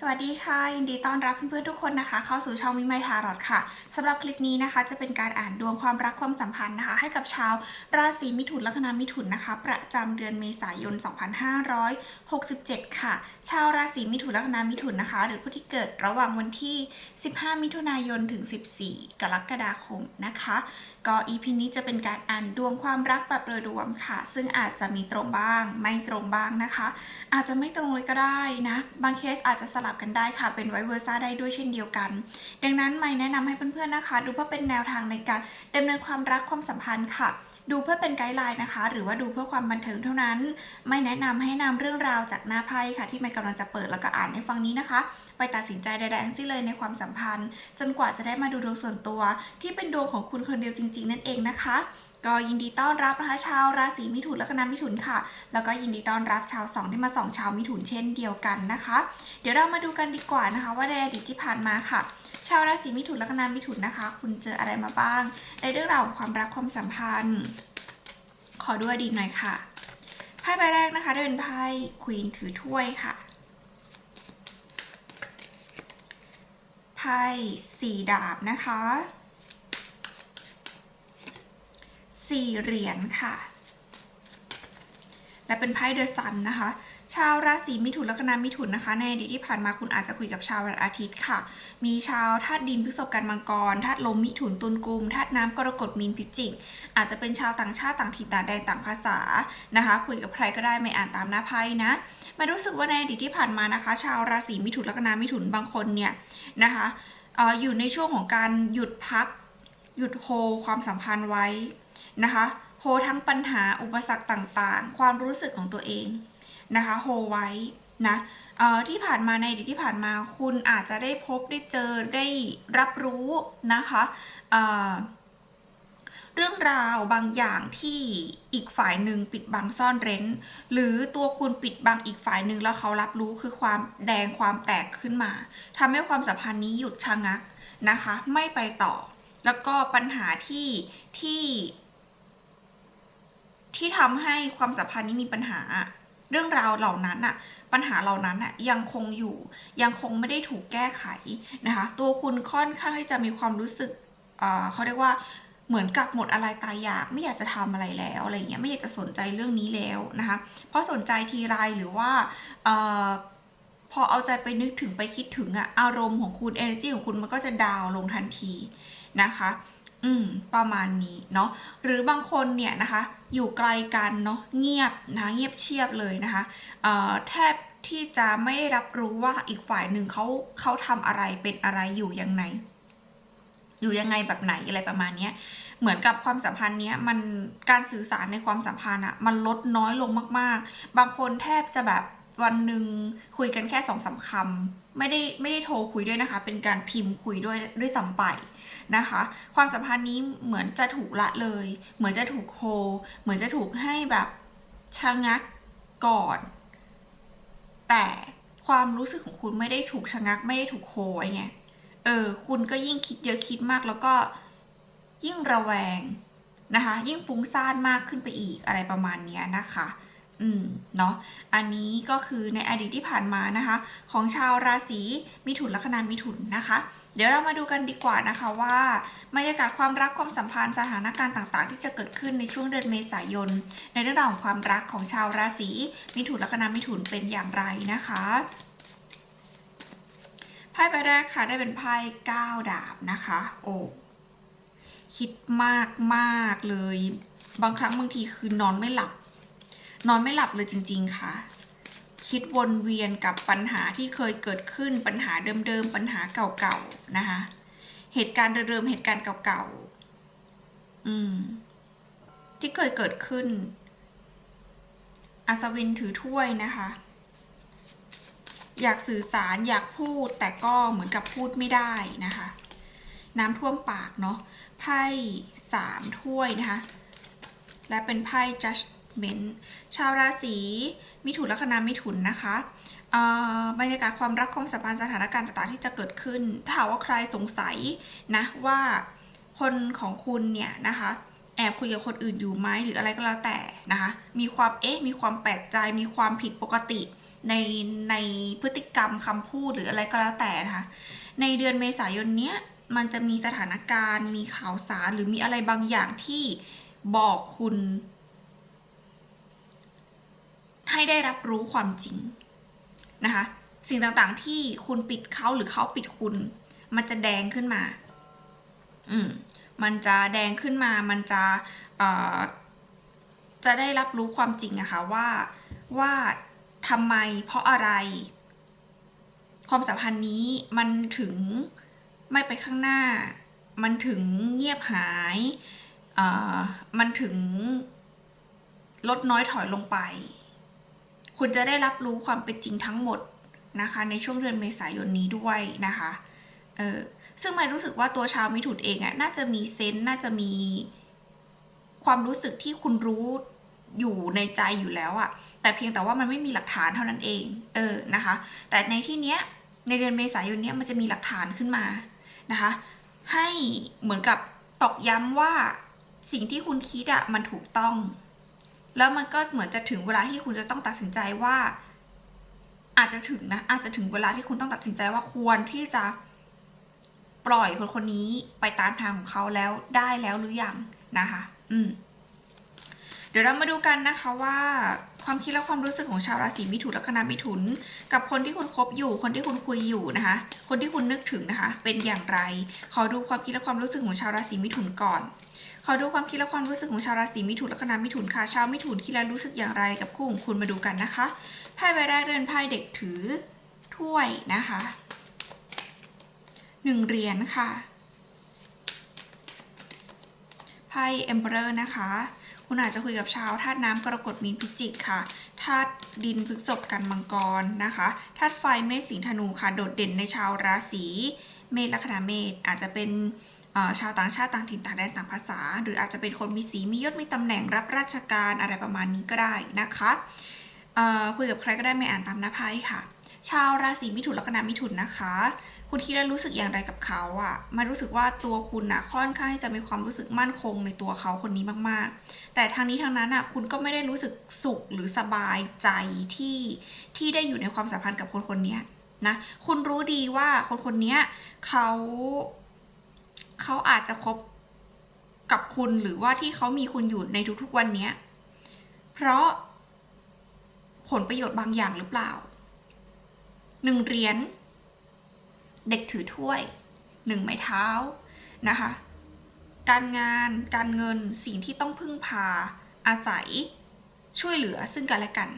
สวัสดีค่ะ ยินดีต้อนรับเพื่อนๆทุกคนนะคะ เข้าสู่ช่องมิไมทารอดค่ะสำหรับคลิปนี้นะคะ จะเป็นการอ่านดวงความรักความสัมพันธ์นะคะ ให้กับชาวราศีมิถุนลัคนามิถุนนะคะ ประจำเดือนเมษายน 2567 ค่ะ ชาวราศีมิถุนลัคนามิถุนนะคะ หรือผู้ที่เกิดระหว่างวันที่ 15 มิถุนายนถึง 14 กรกฎาคมนะคะ ก็ EP นี้จะเป็นการอ่านดวงความรักแบบโดยรวมค่ะ ซึ่งอาจจะมีตรงบ้าง ไม่ตรงบ้างนะคะ อาจจะไม่ตรงเลยก็ได้นะ บางเคสอาจจะสลับกันได้ค่ะ เป็นไวเวอร์ซ่าได้ด้วยเช่นเดียวกัน ดังนั้นไม่แนะนำให้เพื่อนๆนะคะ ดูเพื่อเป็นแนวทางในการดำเนินความรักความสัมพันธ์ค่ะดูเพื่อเป็นไกด์ไลน์นะคะ หรือว่าดูเพื่อความบันเทิงเท่านั้น ไม่แนะนำให้นำเรื่องราวจากหน้าไพ่ค่ะ ที่ไม่กำลังจะเปิดแล้วก็อ่านให้ฟังนี้นะคะ ไปตัดสินใจใดๆทั้งสิ้นเลยในความสัมพันธ์ จนกว่าจะได้มาดูดวงส่วนตัว ที่เป็นดวงของคุณคนเดียวจริง ๆ นั่นเองนะคะก็ยินดีต้อนรับนะคะชาวราศีมิถุนและคณะมิถุนค่ะ แล้วก็ยินดีต้อนรับชาวสองที่มาสองชาวมิถุนเช่นเดียวกันนะคะ เดี๋ยวเรามาดูกันดีกว่านะคะ ว่าในอดีตที่ผ่านมาค่ะ ชาวราศีมิถุนและคณะมิถุนนะคะ คุณเจออะไรมาบ้าง ในเรื่องราวของความรักความสัมพันธ์ ขอดูอดีหน่อยค่ะไพ่ใบแรกนะคะได้เป็นไพ่ควีนถือถ้วยค่ะ ไพ่สี่ดาบนะคะสี่เหรียญค่ะ และเป็นไพ่เดอะซันนะคะ ชาวราศีมิถุนและคณะมิถุนนะคะ ในอดีตที่ผ่านมาคุณอาจจะคุยกับชาววันอาทิตย์ค่ะ มีชาวธาตุดินพฤษภกันมังกรธาตุลมมิถุนตุลกุมธาตุน้ำกรกฎมีนพิจิก อาจจะเป็นชาวต่างชาติต่างถิ่นต่างแดนต่างภาษานะคะ คุยกับใครก็ได้ไม่อ่านตามหน้าไพ่นะมันรู้สึกว่าในอดีตที่ผ่านมานะคะ ชาวราศีมิถุนและคณะมิถุนบางคนเนี่ยนะคะอออยู่ในช่วงของการหยุดพัก หยุดโฮความสัมพันธ์ไว้นะคะโฮทั้งปัญหาอุปสรรคต่างๆ ความรู้สึกของตัวเอง นะคะโฮไว้นะที่ผ่านมาในอดีตที่ผ่านมาคุณอาจจะได้พบได้เจอได้รับรู้นะคะเเรื่องราวบางอย่างที่อีกฝ่ายหนึ่งปิดบังซ่อนเร้น หรือตัวคุณปิดบังอีกฝ่ายหนึ่งแล้วเขารับรู้คือความแดงความแตกขึ้นมาทำให้ความสัมพันธ์นี้หยุดชะงักนะคะ ไม่ไปต่อ แล้วก็ปัญหาที่ที่ ที่ทำให้ความสัมพันธ์นี้มีปัญหา เรื่องราวเหล่านั้นอะปัญหาเหล่านั้นอะยังคงอยู่ ยังคงไม่ได้ถูกแก้ไขนะคะ ตัวคุณค่อนข้างที่จะมีความรู้สึกเออเขาเรียกว่าเหมือนกับหมดอะไรตายอยากไม่อยากจะทำอะไรแล้วอะไรเงี้ยไม่อยากจะสนใจเรื่องนี้แล้วนะคะ เพราะสนใจทีไรหรือว่าออพอเอาใจไปนึกถึงไปคิดถึงอะอารมณ์ของคุณ energy ของคุณมันก็จะดาวลงทันทีนะคะ อืมประมาณนี้เนาะหรือบางคนเนี่ยนะคะ อยู่ไกลกันเนาะเงียบนะเงียบเชียบเลยนะคะเอ่อแทบที่จะไม่ได้รับรู้ว่าอีกฝ่ายหนึ่งเขาเขาทำอะไรเป็นอะไรอยู่ยังไงอยู่ยังไงแบบไหนอะไรประมาณนี้เหมือนกับความสัมพันธ์เนี้ยมันการสื่อสารในความสัมพันธ์อะมันลดน้อยลงมาก ๆ บางคนแทบจะแบบ วันหนึ่งคุยกันแค่สองสามคำไม่ได้ไม่ได้โทรคุยด้วยนะคะ เป็นการพิมพ์คุยด้วยด้วยซ้ำไปนะคะ ความสัมพันธ์นี้เหมือนจะถูกละเลย เหมือนจะถูกโฮเหมือนจะถูกให้แบบชะงักก่อน แต่ความรู้สึกของคุณไม่ได้ถูกชะงัก ไม่ได้ถูกโฮไว้ไงเออ คุณก็ยิ่งคิดเยอะคิดมากแล้วก็ยิ่งระแวงนะคะ ยิ่งฟุ้งซ่านมากขึ้นไปอีกอะไรประมาณเนี้ยนะคะ อืมเนาะอันนี้ก็คือในอดีตที่ผ่านมานะคะ ของชาวราศีมิถุนลัคนามิถุนนะคะ เดี๋ยวเรามาดูกันดีกว่านะคะว่าบรรยากาศความรักความสัมพันธ์สถานการณ์ต่างๆ ที่จะเกิดขึ้นในช่วงเดือนเมษายน ในเรื่องราวของความรักของชาวราศีมิถุนลัคนามิถุนเป็นอย่างไรนะคะไพ่ใบแรกค่ะได้เป็นไพ่ก้าดาบนะคะ โอ้คิดมากมากเลย บางครั้งบางทีคือนอนไม่หลับ นอนไม่หลับเลยจริง ๆ ค่ะ คิดวนเวียนกับปัญหาที่เคยเกิดขึ้นปัญหาเดิม ๆ ปัญหาเก่าๆนะคะ เหตุการณ์เดิมๆเหตุการณ์เก่าๆอืม ที่เคยเกิดขึ้น อัศวินถือถ้วยนะคะ อยากสื่อสารอยากพูด แต่ก็เหมือนกับพูดไม่ได้นะคะ น้ำท่วมปากเนาะไพ่สามถ้วยนะคะ และเป็นไพ่ judgment ชาวราศีมิถุนลัคนามิถุนนะคะบรรยากาศความรักความสัมพันธ์สถานการณ์ต่างๆที่จะเกิดขึ้น ถ้าหากว่าใครสงสัยนะว่าคนของคุณเนี่ยนะคะแอบคุยกับคนอื่นอยู่ไหมหรืออะไรก็แล้วแต่นะคะมีความเอ๊ะมีความแปลกใจมีความผิดปกติในในพฤติกรรมคำพูดหรืออะไรก็แล้วแต่นะคะในเดือนเมษายนเนี้ยมันจะมีสถานการณ์ มีข่าวสารหรือมีอะไรบางอย่างที่บอกคุณ ให้ได้รับรู้ความจริงนะคะ สิ่งต่างๆที่คุณปิดเขาหรือเขาปิดคุณ มันจะแดงขึ้นมา อืม มันจะแดงขึ้นมา มันจะเอ่อจะได้รับรู้ความจริงอะค่ะว่าว่าทำไมเพราะอะไร ความสัมพันธ์นี้มันถึงไม่ไปข้างหน้า มันถึงเงียบหายเอ่อมันถึงลดน้อยถอยลงไป คุณจะได้รับรู้ความเป็นจริงทั้งหมดนะคะในช่วงเดือนเมษายนนี้ด้วยนะคะเออซึ่งไม่รู้สึกว่าตัวชาวมิถุนเองอะน่าจะมีเซนส์น่าจะมีความรู้สึกที่คุณรู้อยู่ในใจอยู่แล้วอะแต่เพียงแต่ว่ามันไม่มีหลักฐานเท่านั้นเอง เออนะคะ แต่ในที่เนี้ยในเดือนเมษายนเนี้ยมันจะมีหลักฐานขึ้นมานะคะ ให้เหมือนกับตอกย้ำว่าสิ่งที่คุณคิดอะมันถูกต้อง แล้วมันก็เหมือนจะถึงเวลาที่คุณจะต้องตัดสินใจว่า อาจจะถึงนะ อาจจะถึงเวลาที่คุณต้องตัดสินใจว่าควรที่จะปล่อยคนคนนี้ไปตามทางของเขาแล้วได้แล้วหรือยังนะคะ อืม เดี๋ยวเรามาดูกันนะคะว่าความคิดและความรู้สึกของชาวราศีมิถุนและคณะมิถุน กับคนที่คุณคบอยู่ คนที่คุณคุยอยู่นะคะ คนที่คุณนึกถึงนะคะ เป็นอย่างไร ขอดูความคิดและความรู้สึกของชาวราศีมิถุนก่อน ขอดูความคิดและความรู้สึกของชาวราศีมิถุนและคณะมิถุนค่ะ ชาวมิถุนคิดและรู้สึกอย่างไรกับคู่ของคุณมาดูกันนะคะไพ่ใบแรกเรือนไพ่เด็กถือถ้วยนะคะหนึ่งเหรียญค่ะไพ่ Emperor นะคะ คุณอาจจะคุยกับชาวธาตุน้ำกรกฎมีนพิจิกค่ะธาตุดินพฤษภกันมังกรนะคะธาตุไฟเมษสิงธนูค่ะ โดดเด่นในชาวราศีเมษลัคนาเมษอาจจะเป็น ชาวต่างชาติต่างถิ่นต่างแดนต่างภาษา หรืออาจจะเป็นคนมีสีมียศมีตำแหน่งรับราชการอะไรประมาณนี้ก็ได้นะคะคุยกับใครก็ได้ไม่อ่านตามหน้าไพ่ค่ะ ชาวราศีมิถุนลัคนามิถุนนะคะ คุณคิดและรู้สึกอย่างไรกับเขาอะ่ะมันรู้สึกว่าตัวคุณอะค่อนข้างที่จะมีความรู้สึกมั่นคงในตัวเขาคนนี้มากๆ แต่ทางนี้ทางนั้นอะคุณก็ไม่ได้รู้สึกสุขหรือสบายใจที่ที่ได้อยู่ในความสัมพันธ์กับคนคนนี้นะคุณรู้ดีว่าคนคนนี้เขา เขาอาจจะคบกับคุณหรือว่าที่เขามีคุณอยู่ในทุกๆวันเนี้ยเพราะผลประโยชน์บางอย่างหรือเปล่าหนึ่งเหรียญเด็กถือถ้วยหนึ่งไม้เท้านะคะ การงานการเงินสิ่งที่ต้องพึ่งพาอาศัยช่วยเหลือซึ่งกันและกัน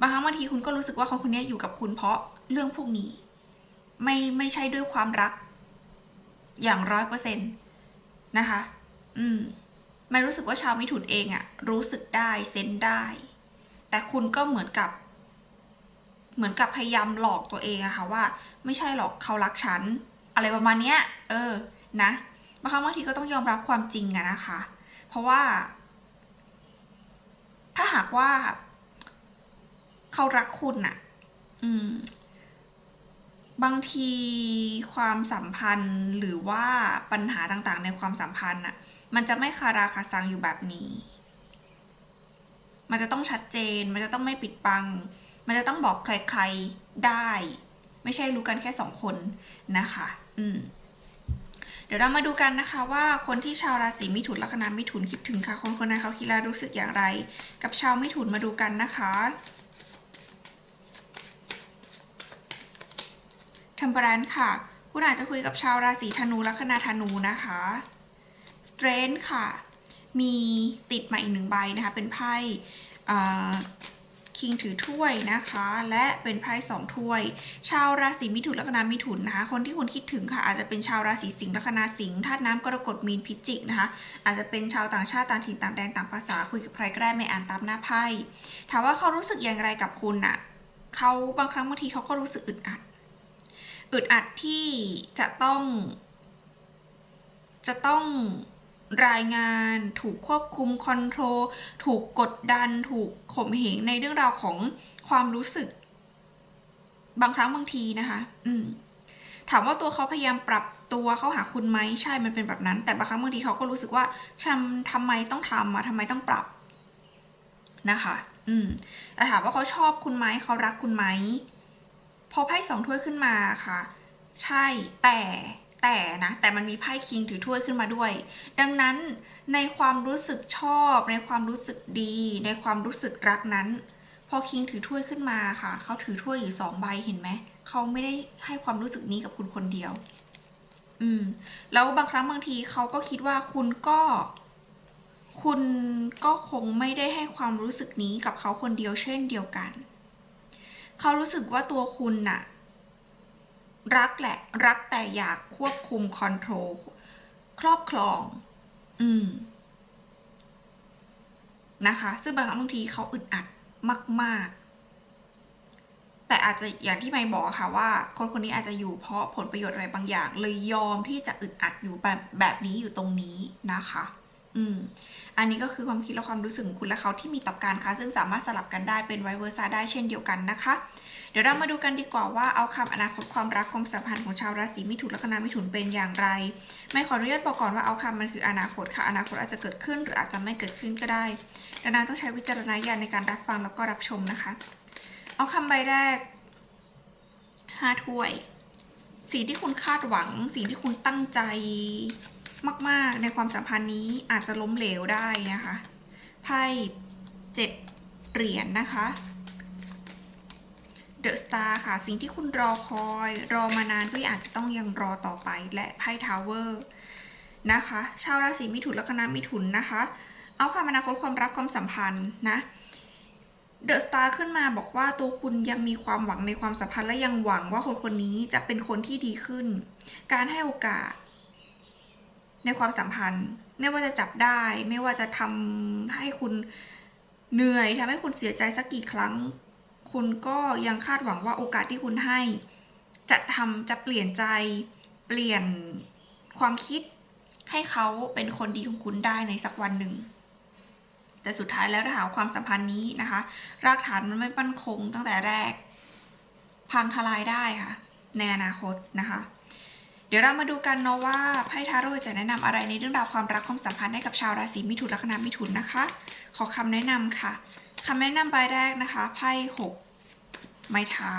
บางครั้งบางทีคุณก็รู้สึกว่าคนคนนี้อยู่กับคุณเพราะเรื่องพวกนี้ ไม่ไม่ใช่ด้วยความรัก อย่างร้อยเปอร์เซ็นต์นะคะ อืมมันรู้สึกว่าชาวมิถุนเองอะรู้สึกได้เซนได้ แต่คุณก็เหมือนกับ เหมือนกับพยายามหลอกตัวเองอะค่ะว่า ไม่ใช่หรอกเขารักฉัน อะไรประมาณเนี้ย เออ นะบางครั้งบางทีก็ต้องยอมรับความจริงอะนะคะ เพราะว่า ถ้าหากว่า เขารักคุณอะอืม บางทีความสัมพันธ์หรือว่าปัญหาต่างๆ ในความสัมพันธ์อะมันจะไม่คาราคาซังอยู่แบบนี้ มันจะต้องชัดเจน มันจะต้องไม่ปิดบัง มันจะต้องบอกใครๆได้ ไม่ใช่รู้กันแค่สองคนนะคะ อืมเดี๋ยวเรามาดูกันนะคะว่าคนที่ชาวราศีมิถุนลัคนามิถุนคิดถึงค่ะ คนคนนั้นเขาคิดแล้วรู้สึกอย่างไร กับชาวมิถุนมาดูกันนะคะ ทมเปอรันค่ะ คุณอาจจะคุยกับชาวราศีธนูลัคนาธนูนะคะสเตรนค่ะ มีติดมาอีกหนึ่งใบนะคะ เป็นไพ่คิงถือถ้วยนะคะ และเป็นไพ่สองถ้วย ชาวราศีมิถุนลัคนามิถุนนะคะ คนที่คุณคิดถึงค่ะอาจจะเป็นชาวราศีสิงห์ลัคนาสิงห์ธาตุน้ำกรกฎมีนพิจิกนะคะ อาจจะเป็นชาวต่างชาติต่างถิ่นต่างแดนต่างภาษาคุยกับใครก็ได้ไม่อ่านตามหน้าไพ่ถามว่าเขารู้สึกอย่างไรกับคุณน่ะเขาบางครั้งบางทีเขาก็รู้สึกอึดอัด อึดอัดที่จะต้อง จะต้องรายงานถูกควบคุมคอนโทรลถูกกดดัน ถูกข่มเหงในเรื่องราวของความรู้สึก บางครั้งบางทีนะคะ อืม ถามว่าตัวเขาพยายามปรับตัวเข้าหาคุณไหมใช่มันเป็นแบบนั้น แต่บางครั้งบางทีเขาก็รู้สึกว่าฉันทำไมต้องทำอะทำไมต้องปรับ นะคะ อืมแต่ถามว่าเขาชอบคุณไหมเขารักคุณไหม พอไพ่สองถ้วยขึ้นมาค่ะ ใช่แต่แต่นะแต่มันมีไพ่คิงถือถ้วยขึ้นมาด้วย ดังนั้นในความรู้สึกชอบ ในความรู้สึกดี ในความรู้สึกรักนั้น พอคิงถือถ้วยขึ้นมาค่ะ เขาถือถ้วยอยู่สองใบเห็นไหมเขาไม่ได้ให้ความรู้สึกนี้กับคุณคนเดียว อืม แล้วบางครั้งบางทีเขาก็คิดว่าคุณก็ คุณก็คงไม่ได้ให้ความรู้สึกนี้กับเขาคนเดียวเช่นเดียวกัน เขารู้สึกว่าตัวคุณน่ะ รักแหละ รักแต่อยากควบคุมคอนโทรลครอบครอง อืม นะคะ ซึ่งบางครั้งบางทีเขาอึดอัดมาก ๆ แต่อาจจะอย่างที่ไม่บอกค่ะว่า คนคนนี้อาจจะอยู่เพราะผลประโยชน์อะไรบางอย่าง เลยยอมที่จะอึดอัดอยู่แบบแบบนี้อยู่ตรงนี้นะคะ อืม อันนี้ก็คือความคิดและความรู้สึกของคุณและเขาที่มีต่อกันค่ะ ซึ่งสามารถสลับกันได้เป็นไวเวอร์ซาได้เช่นเดียวกันนะคะ เดี๋ยวเรามาดูกันดีกว่าว่าเอาคำอนาคตความรักความสัมพันธ์ของชาวราศีมิถุนและคณะมิถุนเป็นอย่างไร ไม่ขออนุญาตบอกก่อนว่าเอาคำมันคืออนาคตค่ะ อนาคตอาจจะเกิดขึ้นหรืออาจจะไม่เกิดขึ้นก็ได้ ดังนั้นต้องใช้วิจารณญาณในการรับฟังแล้วก็รับชมนะคะ เอาคำใบแรกห้าถ้วย สิ่งที่คุณคาดหวัง สิ่งที่คุณตั้งใจ มาก ๆ ในความสัมพันธ์นี้อาจจะล้มเหลวได้นะคะไพ่เจ็ดเหรียญนนะคะเดอะสตาร์ค่ะ สิ่งที่คุณรอคอย รอมานานก็อาจจะต้องยังรอต่อไปและไพ่ทาวเวอร์นะคะ ชาวราศีมิถุนและคณะมิถุนนะคะ เอาคำอนาคตความรักความสัมพันธ์นะเดอะสตาร์ขึ้นมาบอกว่าตัวคุณยังมีความหวังในความสัมพันธ์และยังหวังว่าคนคนนี้จะเป็นคนที่ดีขึ้น การให้โอกาส ในความสัมพันธ์ ไม่ว่าจะจับได้ ไม่ว่าจะทำให้คุณเหนื่อยทำให้คุณเสียใจสักกี่ครั้ง คุณก็ยังคาดหวังว่าโอกาสที่คุณให้ จะทำจะเปลี่ยนใจ เปลี่ยนความคิดให้เขาเป็นคนดีของคุณได้ในสักวันหนึ่ง แต่สุดท้ายแล้วถ้าหาความสัมพันธ์นี้นะคะ รากฐานมันไม่มั่นคงตั้งแต่แรก พังทลายได้ค่ะ ในอนาคตนะคะ เดี๋ยวเรามาดูกันเนาะว่าไพ่ทาโร่จะแนะนำอะไรในเรื่องราวความรักความสัมพันธ์ให้กับชาวราศีมิถุนและคณะมิถุนนะคะ ขอคำแนะนำค่ะคำแนะนำใบแรกนะคะไพ่หกไม้เท้า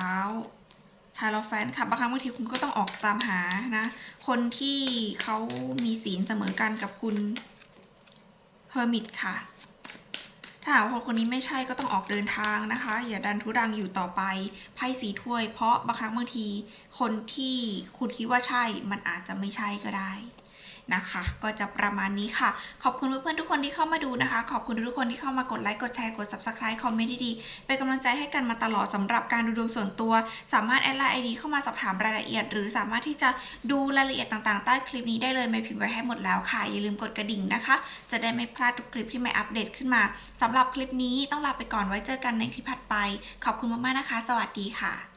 ทาโรแฟนค่ะบางครั้งบางทีคุณก็ต้องออกตามหานะ คนที่เขามีศีลเสมอกันกับคุณเฮอร์มิตค่ะ ถ้าหากคนคนนี้ไม่ใช่ก็ต้องออกเดินทางนะคะ อย่าดันทุรังอยู่ต่อไปไพ่สีถ้วย เพราะบางครั้งบางที คนที่คุณคิดว่าใช่มันอาจจะไม่ใช่ก็ได้ นะคะ ก็จะประมาณนี้ค่ะ ขอบคุณเพื่อนๆทุกคนที่เข้ามาดูนะคะ ขอบคุณทุกคนที่เข้ามากดไลค์กดแชร์กด subscribe คอมเมนต์ดีๆเป็นกำลังใจให้กันมาตลอดสำหรับการดูดวงส่วนตัว สามารถแอดไลน์ไอดีเข้ามาสอบถามรายละเอียด หรือสามารถที่จะดูรายละเอียดต่างๆ ใต้คลิปนี้ได้เลยไม่พิมพ์ไว้ให้หมดแล้วค่ะอย่าลืมกดกระดิ่งนะคะ จะได้ไม่พลาดทุกคลิปที่ไม่อัปเดตขึ้นมาสำหรับคลิปนี้ต้องลาไปก่อนไว้เจอกันในคลิปถัดไป ขอบคุณมากๆนะคะ สวัสดีค่ะ